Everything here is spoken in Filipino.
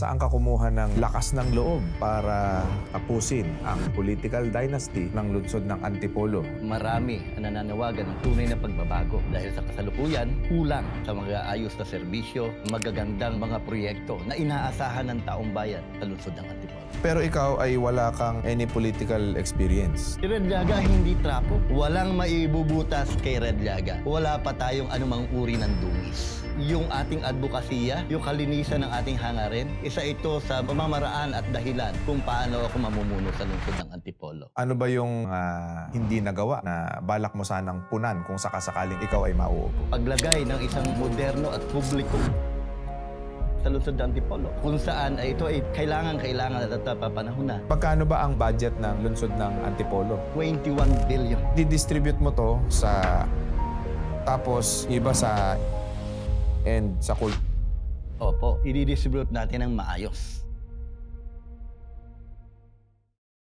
Saan ka kumuha ng lakas ng loob para tapusin ang political dynasty ng lungsod ng Antipolo? Marami ang nananawagan ng tunay na pagbabago dahil sa kasalukuyan, kulang sa mga ayos na serbisyo, magagandang mga proyekto na inaasahan ng taong bayan sa lungsod ng Antipolo. Pero ikaw ay wala kang any political experience. Si Red Llaga hindi trapo. Walang maibubutas kay Red Llaga. Wala pa tayong anumang uri ng dungis. Yung ating advokasya, yung kalinisan ng ating hangarin, isa ito sa pamamaraan at dahilan kung paano ako mamumuno sa lungsod ng Antipolo. Ano ba yung ah, hindi nagawa na balak mo sanang punan kung sakasakaling ikaw ay mauupo? paglagay ng isang moderno at publiko sa lungsod ng Antipolo kung saan ay ito ay kailangan-kailangan at papanahon na. Pagkano ba ang budget ng lungsod ng Antipolo? 21 billion. Didistribute mo to sa tapos iba sa and sa kul Opo, i-distribute natin ng maayos.